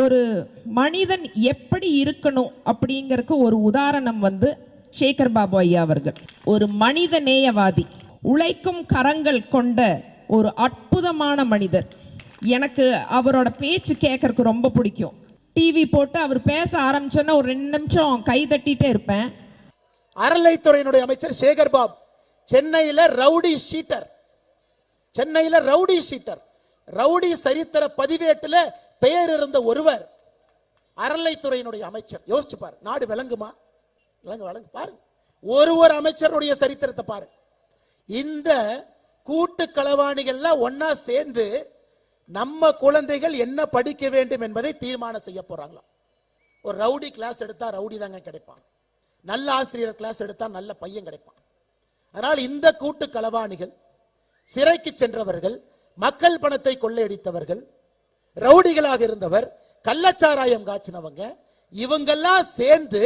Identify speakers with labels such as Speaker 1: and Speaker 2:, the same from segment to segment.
Speaker 1: ஒரு மனிதன் எப்படி இருக்கணும் அப்படிங்கறதுக்கு ஒரு உதாரணம் வந்து சேகர் பாபு ஐயா அவர்கள். ஒரு மனித நேயவாதி உழைக்கும் கரங்கள் கொண்ட ஒரு அற்புதமான மனிதர். எனக்கு அவரோட பேச்சு கேட்கறக்கு ரொம்ப பிடிக்கும். டிவி போட்டு அவர் பேச ஆரம்பிச்சோன்னா ஒரு ரெண்டு நிமிஷம் கை தட்டிட்டே இருப்பேன்.
Speaker 2: அறநிலைத்துறையினுடைய அமைச்சர் சேகர் பாபு சென்னையில் ரவுடி ஷீட்டர் சென்னையில் ரவுடி ஷீட்டர் ரவுடி சரித்திர பதிவேட்டில் பெயர் இருந்த ஒருவர் அறநிலைத்துறையினுடைய அமைச்சர். யோசிச்சு பாரு நாடு விளங்குமா? விளங்கு விளங்கு பாருங்க. ஒரு ஒரு அமைச்சருடைய சரித்திரத்தை பாருங்க. இந்த கூட்டு களவாணிகள்லாம் ஒன்னா சேர்ந்து நம்ம குழந்தைகள் என்ன படிக்க வேண்டும் என்பதை தீர்மானம் செய்ய போறாங்களாம் ஒரு ரவுடி கிளாஸ் எடுத்தா ரவுடி தாங்க கிடைப்பான். நல்ல ஆசிரியர் கிளாஸ் எடுத்தா நல்ல பையன் கிடைப்பான். அதனால் இந்த கூட்டு களவாணிகள் சிறைக்கு சென்றவர்கள் மக்கள் பணத்தை கொள்ளையடித்தவர்கள் ரவுடிகளாக இருந்தவர் கள்ளச்சாராயம் காய்ச்சினவங்க இவங்கெல்லாம் சேர்ந்து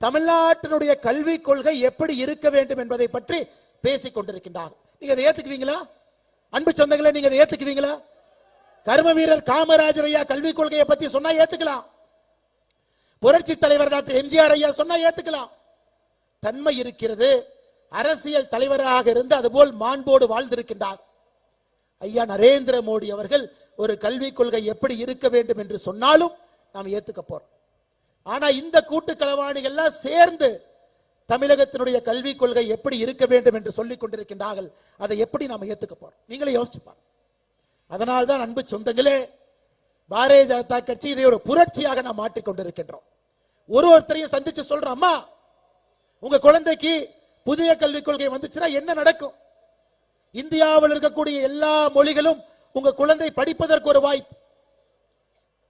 Speaker 2: தமிழ்நாட்டினுடைய கல்விக் கொள்கை எப்படி இருக்க வேண்டும் என்பதை பற்றி பேசிக் கொண்டிருக்கின்றார் நீங்க அதை ஏத்துக்குவீங்களா? அன்பு சொந்தங்களை நீங்க அதை ஏத்துக்குவீங்களா? கர்ம வீரர் காமராஜர் ஐயா கல்விக் கொள்கையை பத்தி சொன்னா ஏத்துக்கலாம். புரட்சி தலைவர் டாக்டர் எம்ஜிஆர் ஐயா சொன்னா ஏத்துக்கலாம். தன்மை இருக்கிறது அரசியல் தலைவராக இருந்து அதுபோல் மாண்போடு வாழ்ந்திருக்கின்றார். ஐயா நரேந்திர மோடி அவர்கள் ஒரு கல்விக் கொள்கை எப்படி இருக்க வேண்டும் என்று சொன்னாலும் நாம் ஏத்துக்க போறோம். ஆனா இந்த கூட்டு களவாணிகள்லாம் சேர்ந்து தமிழகத்தினுடைய கல்விக் கொள்கை எப்படி இருக்க வேண்டும் என்று சொல்லிக் கொண்டிருக்கின்றார்கள் அதை எப்படி நாம் ஏத்துக்க போறோம்? நீங்களே யோசிச்சு பாருங்க. அதனால்தான் அன்பு சொந்தங்களே பாரதிய ஜனதா கட்சி இதை ஒரு புரட்சியாக நாம் மாற்றிக்கொண்டிருக்கின்றோம் ஒரு ஒருத்தரையும் சந்திச்சு சொல்றோம் அம்மா உங்க குழந்தைக்கு புதிய கல்விக் கொள்கை வந்துச்சுன்னா என்ன நடக்கும்? இந்தியாவில் இருக்கக்கூடிய எல்லா மொழிகளும் உங்க குழந்தை படிப்பதற்கு ஒரு வாய்ப்பு.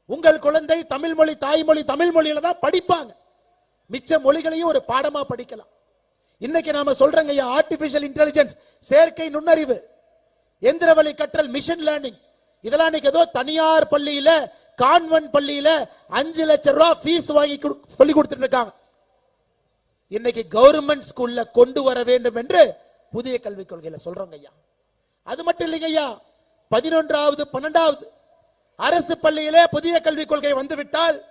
Speaker 2: உங்கள் குழந்தை தமிழ் மொழி தாய்மொழி தமிழ் மொழியில தான் படிப்பாங்க. மிச்ச மொழிகளையும் ஒரு பாடமா படிக்கலாம். இன்னைக்கு நாம சொல்றங்க ஐயா ஆர்டிபிஷியல் இன்டெலிஜென்ஸ் செயற்கை நுண்ணறிவு எந்திரவழி கற்றல் மிஷின் லேர்னிங் இதெல்லாம் இன்னைக்கு ஏதோ தனியார் பள்ளியில கான்வென்ட் பள்ளியில அஞ்சு லட்சம் ரூபாய் ஃபீஸ் வாங்கி கொடு- சொல்லி கொடுத்துட்டு இருக்காங்க. இன்னைக்கு கவர்மெண்ட் ஸ்கூல்ல கொண்டு வர வேண்டும் என்று புதிய கல்விக் கொள்கையில சொல்றோங்க ஐயா. அது மட்டும் இல்லைங்க ஐயா. பதினொன்றாவது பன்னெண்டாவது அரசு பள்ளியிலே புதிய கல்விக் கொள்கை வந்துவிட்டால்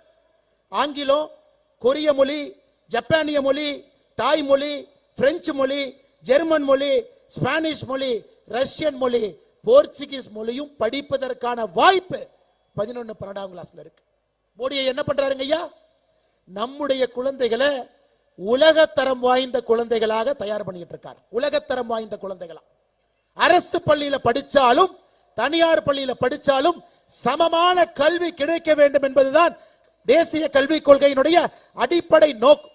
Speaker 2: ஆங்கிலம் கொரிய மொழி ஜப்பானிய மொழி தாய்மொழி பிரெஞ்சு மொழி ஜெர்மன் மொழி ஸ்பானிஷ் மொழி ரஷ்யன் மொழி போர்ச்சுகீஸ் மொழியும் படிப்பதற்கான வாய்ப்பு பதினொன்று பன்னெண்டாம் கிளாஸ்ல இருக்கு. மோடியை என்ன பண்றாருங்க ஐயா? நம்முடைய குழந்தைகளை உலகத்தரம் வாய்ந்த குழந்தைகளாக தயார் பண்ணிட்டு இருக்கார். உலகத்தரம் வாய்ந்த குழந்தைகளா. அரசு பள்ளியில படிச்சாலும் தனியார் பள்ளியில படிச்சாலும் சமமான கல்வி கிடைக்க வேண்டும் என்பதுதான் தேசிய கல்விக் கொள்கையினுடைய அடிப்படை நோக்கம்